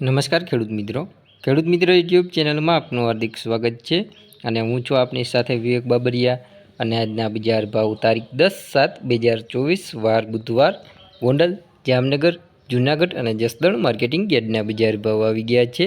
નમસ્કાર ખેડૂત મિત્રો. ખેડૂત મિત્રો યુટ્યુબ ચેનલમાં આપનું હાર્દિક સ્વાગત છે અને હું છું આપની સાથે વિવેક બાબરિયા અને આજના બજાર ભાવ તારીખ દસ સાત બે હજાર ચોવીસ વાર બુધવાર ગોંડલ, જામનગર, જૂનાગઢ અને જસદણ માર્કેટિંગ યાર્ડના બજાર ભાવ આવી ગયા છે.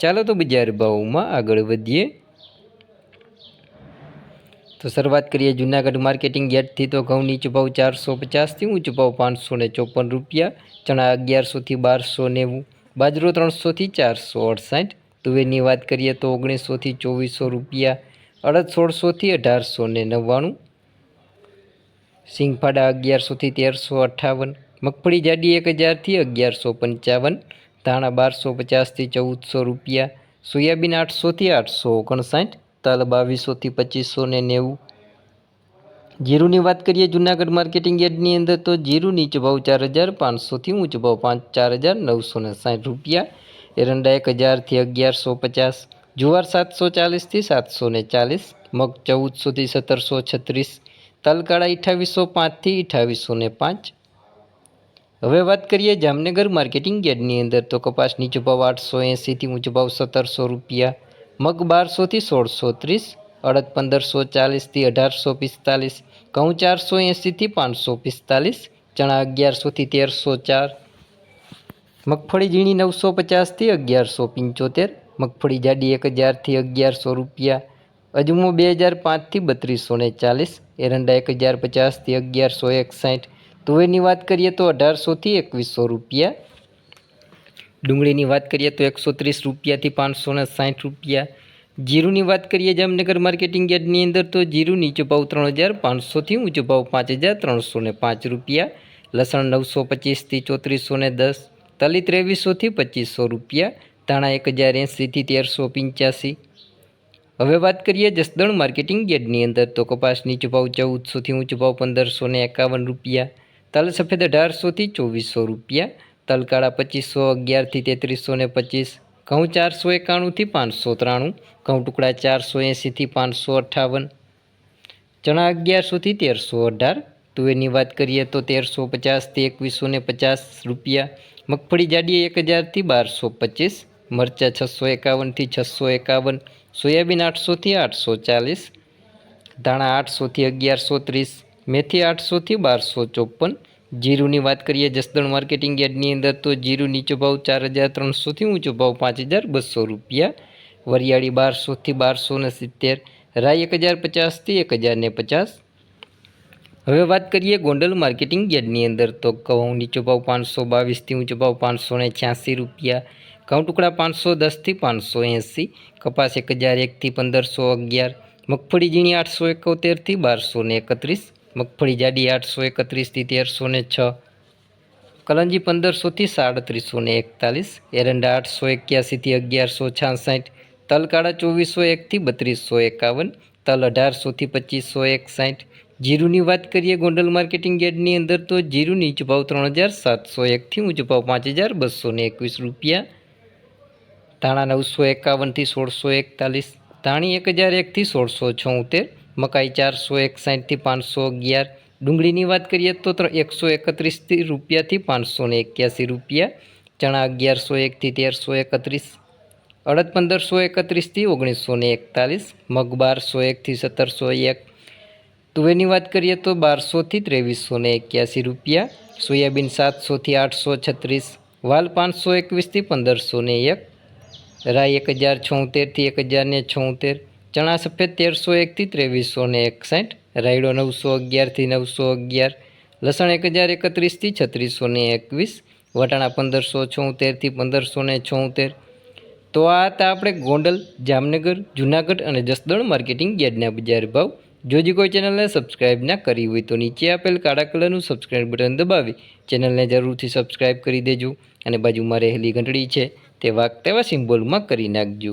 ચાલો તો બજાર ભાવમાં આગળ વધીએ. તો શરૂઆત કરીએ જૂનાગઢ માર્કેટિંગ યાર્ડથી. તો ઘઉં નીચો ભાવ ચારસો પચાસથી ઊંચો ભાવ પાંચસો ને ચોપન રૂપિયા, ચણા અગિયારસોથી બારસો નેવું, બાજરો ત્રણસોથી ચારસો અડસાઠ. તુવેરની વાત કરીએ તો ઓગણીસોથી ચોવીસો રૂપિયા, અડદ સોળસોથી અઢારસો ને નવ્વાણું. સિંગફાડા અગિયારસોથી તેરસો અઠ્ઠાવન. મગફળી જાડી એક હજારથી અગિયારસો પંચાવન. ધાણા બારસો પચાસથી ચૌદસો રૂપિયા, સોયાબીન આઠસોથી આઠસો ઓગણસાઠ, તલ બાવીસોથી પચીસો ને નેવું. જીરુની વાત કરીએ જૂનાગઢ માર્કેટિંગ યાર્ડની અંદર, તો જીરું નીચો ભાવ ચાર હજાર પાંચસોથી ઊંચો ભાવ પાંચ ચાર હજાર નવસો ને સાઠ રૂપિયા. એરંડા એક હજારથી અગિયારસો પચાસ. જુવાર સાતસો ચાલીસથી સાતસો ને ચાલીસ. મગ ચૌદસોથી સત્તરસો છત્રીસ. તલકાળા અઠ્ઠાવીસો પાંચથી અઠ્ઠાવીસો ને પાંચ. હવે વાત કરીએ જામનગર માર્કેટિંગ યાર્ડની અંદર તો કપાસ નીચો આઠસો એંસીથી ઊંચો ભાવ સત્તરસો રૂપિયા, મગ બારસોથી સોળસો ત્રીસ, અડદ પંદરસો ચાલીસથી અઢારસો પિસ્તાલીસ, ઘઉં ચારસો એંસીથી પાંચસો પિસ્તાલીસ, ચણા અગિયારસોથી તેરસો ચાર, મગફળી ઝીણી નવસો પચાસથી અગિયારસો પંચોતેર, મગફળી જાડી એક હજારથી અગિયારસો રૂપિયા, અજમો બે હજાર પાંચથી બત્રીસો ચાલીસ, એરંડા એક હજાર પચાસથી અગિયારસો એકસાઠ તુવેરની વાત કરીએ તો અઢારસોથી એકવીસો રૂપિયા. ડુંગળીની વાત કરીએ તો એકસો ત્રીસ રૂપિયાથી પાંચસો ને સાઠ રૂપિયા. જીરુની વાત કરીએ જામનગર માર્કેટિંગ યાર્ડની અંદર તો જીરું નીચો ભાવ ત્રણ હજાર પાંચસોથી ઊંચો ભાવ પાંચ હજાર ત્રણસો ને પાંચ રૂપિયા. લસણ નવસો પચીસથી ચોત્રીસો ને દસ. તલી ત્રેવીસોથી પચીસો રૂપિયા. ધાણા એક હજાર એંસીથી તેરસો પંચ્યાસી. હવે વાત કરીએ જસદણ માર્કેટિંગ યાર્ડની અંદર તો કપાસ નીચો ભાવ ચૌદસોથી ઊંચો ભાવ પંદરસો ને એકાવન રૂપિયા. તલ સફેદ અઢારસોથી ચોવીસો રૂપિયા, તલકાળા પચીસો અગિયારથી તેત્રીસો ને પચીસ, ઘઉં ચારસો એકાણુંથી પાંચસો ત્રાણું, ઘઉં ટુકડા ચારસો એંસીથી પાંચસો અઠ્ઠાવન ચણા અગિયારસોથી તેરસો અઢાર, તુવેરની વાત કરીએ તો તેરસો પચાસથી એકવીસો ને પચાસ રૂપિયા, મગફળી જાડી એક હજારથી બારસો પચીસ, મરચાં છસો એકાવનથી છસો એકાવન, સોયાબીન આઠસોથી આઠસો ચાલીસ, ધાણા આઠસોથી અગિયારસો ત્રીસ મેથી આઠસોથી બારસો ચોપન. જીરુની વાત કરીએ જસદણ માર્કેટિંગ યાર્ડની અંદર તો જીરું નીચો ભાવ ચાર હજાર ત્રણસોથી ઊંચો ભાવ પાંચ હજાર બસો રૂપિયા. વરિયાળી બારસોથી બારસો ને સિત્તેર, રાઈ એક હજાર પચાસથી એક હજાર ને પચાસ. હવે વાત કરીએ ગોંડલ માર્કેટિંગ યાર્ડની અંદર તો ઘઉં નીચો ભાવ પાંચસો બાવીસથી ઊંચો ભાવ પાંચસો ને છ્યાસી રૂપિયા. ઘઉં ટુકડા પાંચસો દસથી પાંચસો એંસી, કપાસ એક હજાર એકથી પંદરસો અગિયાર, મગફળી ઝીણી આઠસો એકોતેરથી બારસો ને એકત્રીસ મગફળી, જાડી આઠસો એકત્રીસથી તેરસો ને છ. કલંજી પંદરસોથી સાડત્રીસો ને એકતાલીસ. એરંડા આઠસો એક્યાસીથી અગિયારસો છાસઠ. તલકાળા ચોવીસો એકથી બત્રીસો એકાવન. તલ અઢારસોથી પચીસો એકસાઠ. જીરુની વાત કરીએ ગોંડલ માર્કેટિંગ યાર્ડની અંદર તો જીરું નીચો ભાવ ત્રણ હજાર સાતસો એકથી ઊંચો ભાવ પાંચ હજાર બસો એકવીસ રૂપિયા. ધાણા નવસો એકાવનથી સોળસો એકતાલીસ. ધાણી એક હજાર એકથી સોળસો છોતેર. મકાઈ ચારસો એકસાઠથી પાંચસો અગિયાર. ડુંગળીની વાત કરીએ તો એકસો એકત્રીસથી રૂપિયાથી પાંચસો ને એક્યાસી રૂપિયા. ચણા અગિયારસો એકથી તેરસો એકત્રીસ. અડદ પંદરસો એકત્રીસથી ઓગણીસો ને એકતાલીસ. મગ બારસો એકથી સત્તરસો એક. તુવેરની વાત કરીએ તો બારસોથી ત્રેવીસો ને એક્યાસી રૂપિયા. સોયાબીન સાતસોથી આઠસો છત્રીસ. વાલ પાંચસો એકવીસથી પંદરસો ને એક. રાઈ એક હજાર છોતેરથી એક હજાર ને છોતેર. ચણા સફેદ તેરસો એકથી ત્રેવીસો ને એકસઠ. રાયડો નવસો અગિયારથી નવસો અગિયાર. લસણ એક હજાર એકત્રીસથી છત્રીસો ને એકવીસ. વટાણા પંદરસો છોતેરથી પંદરસો ને છોતેર. તો આ હતા આપણે ગોંડલ, જામનગર, જુનાગઢ અને જસદણ માર્કેટિંગ યાર્ડના બજાર ભાવ. જો જે કોઈ ચેનલને સબસ્ક્રાઇબ ના કરી હોય તો નીચે આપેલ કાળા કલરનું સબસ્ક્રાઇબ બટન દબાવી ચેનલને જરૂરથી સબસ્ક્રાઇબ કરી દેજો અને બાજુમાં રહેલી ઘંટડી છે તે વાગ તેવા સિમ્બોલમાં કરી નાખજો.